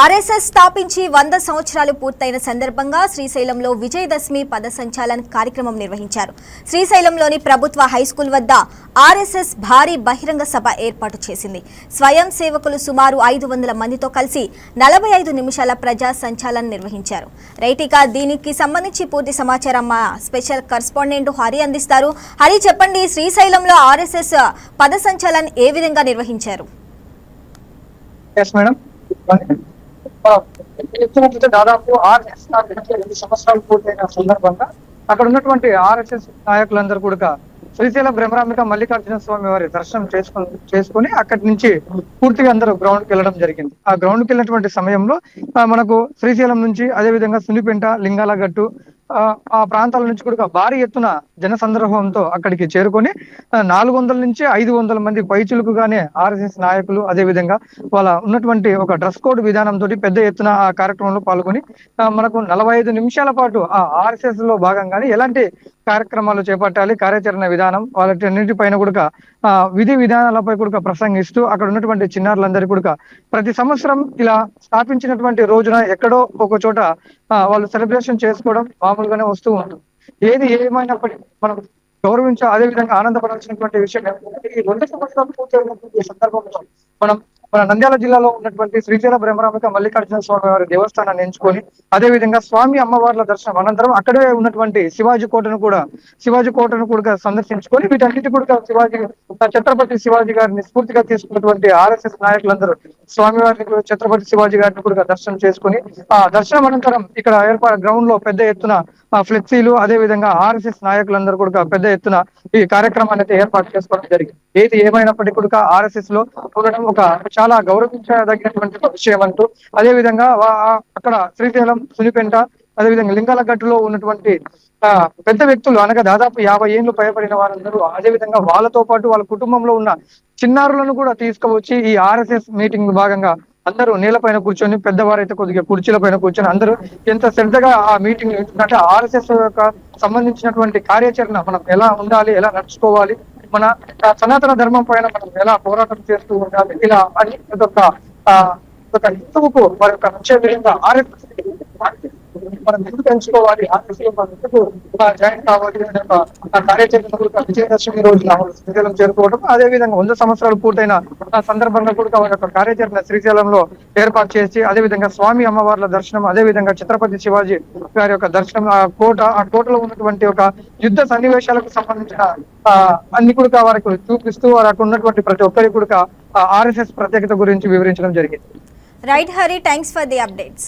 RSS స్థాపించి వంద సంవత్సరాలు పూర్తయిన సందర్భంగా శ్రీశైలంలో విజయదశమి పద సంచాలన కార్యక్రమం నిర్వహించారు. శ్రీశైలంలోని ప్రభుత్వ హైస్కూల్ వద్ద ఆర్ఎస్ఎస్ భారీ బహిరంగ సభ ఏర్పాటు చేసింది. స్వయం సేవకులు సుమారు ఐదు వందల మందితో కలిసి నలభై ఐదు నిమిషాల ప్రజా సంచాలన నిర్వహించారు. రైటిక దీనికి సంబంధించి పూర్తి సమాచారం మా స్పెషల్ కరస్పాండెంట్ హరి అందిస్తారు. హరి చెప్పండి శ్రీశైలంలో ఆర్ఎస్ఎస్ పద సంచాలన ఏ విధంగా నిర్వహించారు? మేడం చెప్తున్నట్లయితే దాదాపు ఆర్ఎస్ఎస్ రెండు సంవత్సరాలు పూర్తయిన సందర్భంగా అక్కడ ఉన్నటువంటి ఆర్ఎస్ఎస్ నాయకులందరూ కూడా శ్రీశైలం భ్రమరాంబిక మల్లికార్జున స్వామి వారి దర్శనం చేసుకుని చేసుకుని అక్కడి నుంచి పూర్తిగా అందరూ గ్రౌండ్కి వెళ్ళడం జరిగింది. ఆ గ్రౌండ్కి వెళ్ళినటువంటి సమయంలో మనకు శ్రీశైలం నుంచి అదే విధంగా సునిపెంట లింగాలగట్టు ఆ, ఆ ప్రాంతాల నుంచి కూడా భారీ ఎత్తున జన సందర్భంతో అక్కడికి చేరుకొని నాలుగు వందల నుంచి ఐదు వందల మంది పైచులుకుగానే ఆర్ఎస్ఎస్ నాయకులు అదే విధంగా వాళ్ళ ఉన్నటువంటి ఒక డ్రెస్ కోడ్ విధానంతో పెద్ద ఎత్తున ఆ కార్యక్రమంలో పాల్గొని మనకు నలభై ఐదు నిమిషాల పాటు ఆ ఆర్ఎస్ఎస్లో భాగంగానే ఎలాంటి కార్యక్రమాలు చేపట్టాలి కార్యాచరణ విధానం వాళ్ళన్నిటిపైన కూడా ఆ, విధి విధానాలపై కూడా ప్రసంగిస్తూ అక్కడ ఉన్నటువంటి చిన్నారులందరికీ కూడా ప్రతి సంవత్సరం ఇలా స్థాపించినటువంటి రోజున ఎక్కడో ఒక చోట వాళ్ళు సెలబ్రేషన్ చేసుకోవడం మామూలుగానే వస్తూ ఉంటుంది. ఏది ఏమైనప్పటికీ మనం గౌరవించ అదే విధంగా ఆనందపడాల్సినటువంటి విషయం ఈ రెండు సంవత్సరాలు పూర్తయినటువంటి సందర్భంలో మనం మన నంద్యాల జిల్లాలో ఉన్నటువంటి శ్రీశైల బ్రహ్మరామిక మల్లికార్జున స్వామి వారి దేవస్థానాన్ని ఎంచుకొని అదే విధంగా స్వామి అమ్మవార్ల దర్శనం అనంతరం అక్కడే ఉన్నటువంటి శివాజీ కోటను కూడా శివాజీ కోటను కూడా సందర్శించుకొని వీటన్నిటి కూడా శివాజీ ఛత్రపతి శివాజీ గారిని స్ఫూర్తిగా తీసుకున్నటువంటి ఆర్ఎస్ఎస్ నాయకులందరూ స్వామి వారిని కూడా ఛత్రపతి శివాజీ గారిని కూడా దర్శనం చేసుకుని ఆ దర్శనం అనంతరం ఇక్కడ ఏర్పాటు గ్రౌండ్లో పెద్ద ఎత్తున ఫ్లెక్సీలు అదే విధంగా ఆర్ఎస్ఎస్ నాయకులందరూ కూడా పెద్ద ఎత్తున ఈ కార్యక్రమాన్ని అయితే ఏర్పాటు చేసుకోవడం జరిగింది. ఏది ఏమైనప్పటికీ కూడా ఆర్ఎస్ఎస్లో ఉండడం ఒక చాలా గౌరవించదగినటువంటి విషయం అంటూ అదే విధంగా అక్కడ శ్రీశైలం సునిపెంట అదే విధంగా లింగాల గట్టులో ఉన్నటువంటి ఆ, పెద్ద వ్యక్తులు అనగా దాదాపు యాభై ఏళ్ళు పైబడిన వారందరూ అదే విధంగా వాళ్ళతో పాటు వాళ్ళ కుటుంబంలో ఉన్న చిన్నారులను కూడా తీసుకువచ్చి ఈ ఆర్ఎస్ఎస్ మీటింగ్ భాగంగా అందరూ నేలపైన కూర్చొని పెద్దవారైతే కొద్దిగా కుర్చీల పైన కూర్చొని అందరూ ఎంత శ్రద్ధగా ఆ మీటింగ్ అంటే ఆర్ఎస్ఎస్ యొక్క సంబంధించినటువంటి కార్యాచరణ మనం ఎలా ఉండాలి ఎలా నడుచుకోవాలి మన ఆ, సనాతన ధర్మం పైన మనం ఎలా పోరాటం చేస్తూ ఉండాలి ఇలా అని ఒక ఆ, హిందువుకు మరి ఒక నచ్చే విధంగా ఆరోగ్య మనం ఎందుకు పెంచుకోవాలి? ఆ దృష్టిలో మనం ఎందుకు జాయిన్ కావాలి అనే కార్యాచరణ విజయదశమి రోజున శ్రీశైలం చేరుకోవడం అదే విధంగా వంద సంవత్సరాలు పూర్తయిన ఆ సందర్భంగా కూడా వాళ్ళ యొక్క కార్యాచరణ శ్రీశైలంలో ఏర్పాటు చేసి అదే విధంగా స్వామి అమ్మవార్ల దర్శనం అదే విధంగా ఛత్రపతి శివాజీ గారి యొక్క దర్శనం ఆ కోట ఆ కోటలో ఉన్నటువంటి ఒక యుద్ధ సన్నివేశాలకు సంబంధించిన అన్ని కూడా వారికి చూపిస్తూ వారు ఉన్నటువంటి ప్రతి ఒక్కరి కూడా ఆర్ఎస్ఎస్ ప్రత్యేకత గురించి వివరించడం జరిగింది. Right Hari thanks for the updates